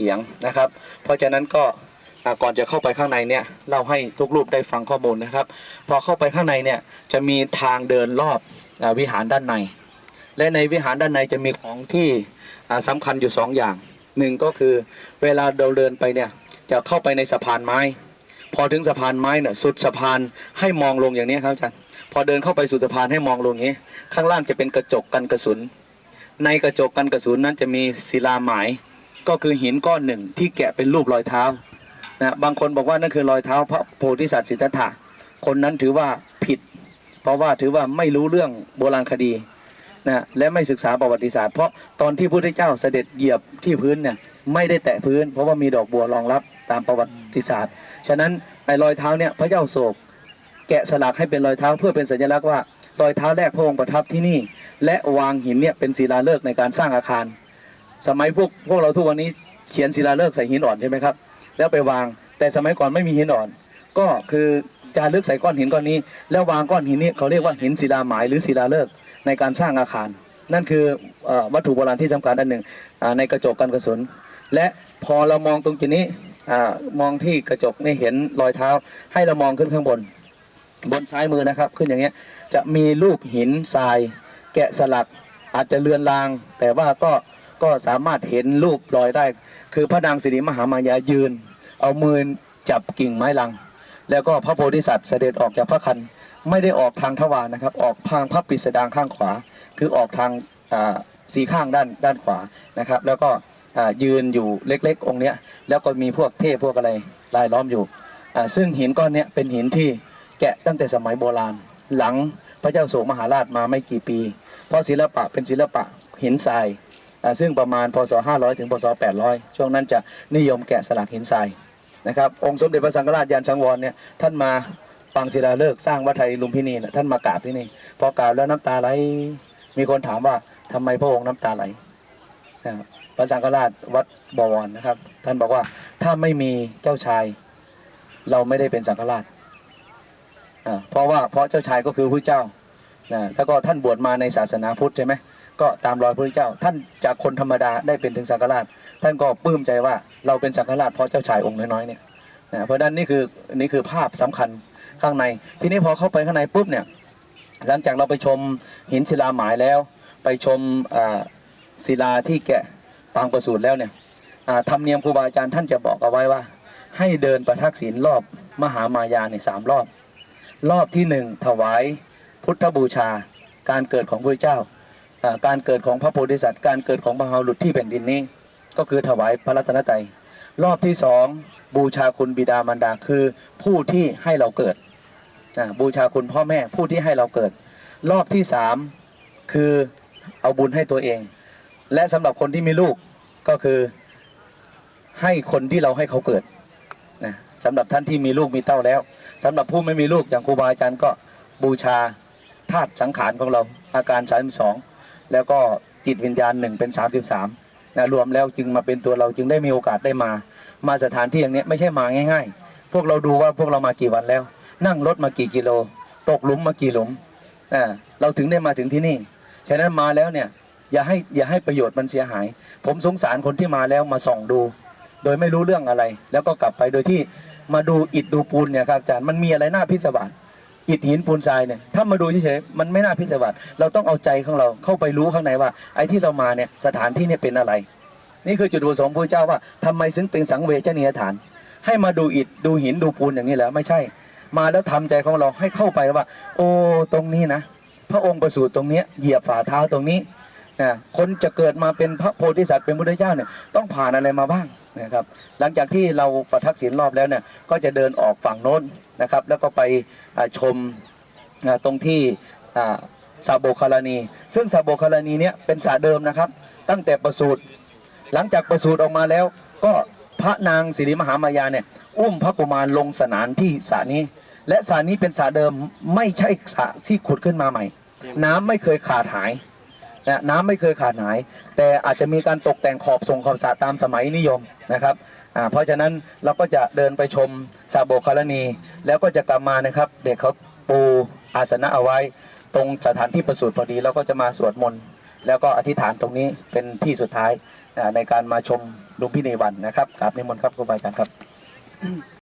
เสียงนะครับ เพราะฉะนั้นก็ก่อนจะเข้าไปข้างในเนี่ยเล่าให้ทุกรูปได้ฟังข้อมูลนะครับ พอเข้าไปข้างในเนี่ยจะมีทางเดินรอบอวิหารด้านใน และในวิหารด้านในจะมีของที่อ่าสำคัญอยู่สองอย่างหนึ่งก็คือเวลาเราเดินไปเนี่ยจะเข้าไปในสะพานไม้ พอถึงสะพานไม้เนี่ยสุดสะพานให้มองลงอย่างนี้ครับอาจารย์พอเดินเข้าไปสู่สะพานให้มองลงอย่างนี้ ข้างล่างจะเป็นกระจกกันกระสุน ในกระจกกันกระสุนนั้นจะมีศิลาหมาย ก็คือหินก้อนหนึ่งที่แกะเป็นรูปรอยเท้านะบางคนบอกว่านั่นคือรอยเท้าพระโพธิสัตว์สิทธัตถะคนนั้นถือว่าผิด เพราะว่าถือว่าไม่รู้เรื่องโบราณคดีนะและไม่ศึกษาประวัติศาสตร์ เพราะตอนที่พระพุทธเจ้าเสด็จเหยียบที่พื้นเนี่ยไม่ได้แตะพื้น เพราะว่ามีดอกบัวรองรับตามประวัติศาสตร์ ฉะนั้นไอ้รอยเท้าเนี่ยพระเจ้าโศก แกะสลักให้เป็นรอยเท้าเพื่อเป็นสัญลักษณ์ว่ารอยเท้าแรกพระองค์ประทับที่นี่ และวางหินเนี่ยเป็นศิลาฤกษ์ในการสร้างอาคาร สมัยพวกพวกเราทุกวันนี้เขียนศิลาฤกษ์ใส่หินอ่อนใช่ไหมครับ แล้วไปวางแต่สมัยก่อนไม่มีหินอ่อน ก็คือจารึกใส่ก้อนหินก้อนนี้ แล้ววางก้อนหินนี้เขาเรียกว่าหินศิลาหมายหรือศิลาฤกษ์ในการสร้างอาคาร นั่นคืออวัตถุโบราณที่สำคัญอันหนึ่งในกระจกกันกระสุน และพอเรามองตรงจุดนี้อมองที่กระจกนี่เห็นรอยเท้า ให้เรามองขึ้นข้างบน บนซ้ายมือนะครับ ขึ้นอย่างเงี้ยจะมีรูปหินทราย แกะสลักอาจจะเลือนลาง แต่ว่าก็ ก็สามารถเห็นรูปรอยได้ คือพระนางสิริมหามายายืน เอามือจับกิ่งไม้ลัง แล้วก็พระโพธิสัตว์เสด็จออกจากพระคันไม่ได้ออกทางทวารนะครับ ออกทางพระปิสดางข้างขวา คือออกทางสีข้างด้านด้านขวานะครับ แล้วก็ยืนอยู่เล็กๆ องค์เนี้ยแล้วก็มีพวกเทพพวกอะไรรายล้อมอยู่ ซึ่งหินก้อนเนี้ยเป็นหินที่แกะตั้งแต่สมัยโบราณ หลังพระเจ้าโศกมหาราชมาไม่กี่ปี เพราะศิลปะเป็นศิลปะหินทราย ซึ่งประมาณพศ 500 ถึงพศ 800 ช่วงนั้นจะนิยมแกะสลักหินทรายนะครับองค์สมเด็จพระสังฆราชยานสังวรเนี่ยท่านมาฟังศิลาฤกษ์สร้างวัดไทยลุมพินีนะท่านมากราบที่นี่พอกราบแล้วน้ำตาไหลมีคนถามว่าทำไมพระองค์น้ำตาไหลนะครับพระสังฆราชวัดบวรนะครับ ท่านบอกว่าถ้าไม่มีเจ้าชายเราไม่ได้เป็นสังฆราชอ่าเพราะว่าเพราะเจ้าชายก็คือพระเจ้านะแล้วก็ท่านบวชมาในศาสนาพุทธใช่ไหม ก็ตามรอยพระเจ้า ท่านจากคนธรรมดาได้เป็นถึงสังฆราช ท่านก็ปลื้มใจว่าเราเป็นสังฆราชเพราะเจ้าชายองค์น้อยๆเนี่ยนะเพราะฉะนั้นนี่คือนี่คือภาพสำคัญข้างใน ทีนี้พอเข้าไปข้างในปุ๊บเนี่ยหลังจากเราไปชมหินศิลาหมายแล้ว ไปชมศิลาที่แกะปางประสูติแล้วเนี่ยธรรมเนียมครูบาอาจารย์ท่านจะบอกเอาไว้ว่า ให้เดินประทักษิณรอบมหามายาเนี่ยสามรอบ รอบที่หนึ่งถวายพุทธบูชาการเกิดของพระเจ้า การเกิดของพระโพธิสัตว์ การเกิดของพระเฮาหลุดที่แผ่นดินนี้ ก็คือถวายพระรัตนตรัยรอบที่สองบูชาคุณบิดามารดาคือผู้ที่ให้เราเกิดบูชาคุณพ่อแม่ผู้ที่ให้เราเกิด รอบที่สามคือเอาบุญให้ตัวเอง และสำหรับคนที่มีลูกก็คือให้คนที่เราให้เขาเกิดนะสำหรับท่านที่มีลูกมีเต้าแล้วสำหรับผู้ไม่มีลูกอย่างครูบาอาจารย์ก็บูชาธาตุสังขารของเราอาการ32 แล้วก็จิตวิญญาณหนึ่งเป็น 33นะรวมแล้วจึงมาเป็นตัวเราจึงได้มีโอกาสได้มา มาสถานที่อย่างนี้ไม่ใช่มาง่าย ๆ พวกเราดูว่าพวกเรามากี่วันแล้ว นั่งรถมากี่กิโล ตกหลุมมากี่หลุมอ่าเราถึงได้มาถึงที่นี่ฉะนั้นมาแล้วเนี่ยอย่าให้อย่าให้ประโยชน์มันเสียหาย ผมสงสารคนที่มาแล้วมาส่องดู โดยไม่รู้เรื่องอะไร แล้วก็กลับไปโดยที่มาดูอิฐดูปูนเนี่ยครับอาจารย์มันมีอะไรน่าพิศวาส อิฐหินปูนทรายเนี่ยถ้ามาดูเฉยๆมันไม่น่าพิศวาสเราต้องเอาใจของเราเข้าไปรู้ข้างในว่า ไอ้ที่เรามาเนี่ยสถานที่เนี่ยเป็นอะไร นี่คือจุดประสงค์พระเจ้าว่าทำไมถึงเป็นสังเวชนียฐาน ให้มาดูอิฐดูหินดูปูนอย่างนี้แล้วไม่ใช่ มาแล้วทำใจของเราให้เข้าไปว่า โอ้ตรงนี้นะ พระองค์ประสูติตรงเนี้ยเหยียบฝ่าเท้าตรงนี้ นะคนจะเกิดมาเป็นพระโพธิสัตว์เป็นพุทธเจ้าเนี่ยต้องผ่านอะไรมาบ้างนะครับ หลังจากที่เราประทักษิณรอบแล้วเนี่ยก็จะเดินออกฝั่งโน้นนะครับ แล้วก็ไปชมตรงที่อ่าซาโบคารานีซึ่งซาโบคารานีเนี่ยเป็นสาเดิมนะครับ ตั้งแต่ประสูติหลังจากประสูติออกมาแล้ว ก็พระนางสิริมหามายาเนี่ยอุ้มพระกุมารลงสนานที่สระนี้ และสระนี้เป็นสระเดิมไม่ใช่สระที่ขุดขึ้นมาใหม่ น้ำไม่เคยขาดหาย นะน้ำไม่เคยขาดหาย แต่อาจจะมีการตกแต่งขอบทรงขอบสระตามสมัยนิยมนะครับอ่าเพราะฉะนั้นเราก็จะเดินไปชมซาโบคารณี แล้วก็จะกลับมานะครับ เด็กเขาปูอาสนะเอาไว้ ตรงสถานที่ประสูติพอดีเราก็จะมาสวดมนต์แล้วก็อธิษฐานตรงนี้เป็นที่สุดท้ายในการมาชมลุมพินีวันนะครับกราบนิมนต์ครับครูบาอาจารย์ครับ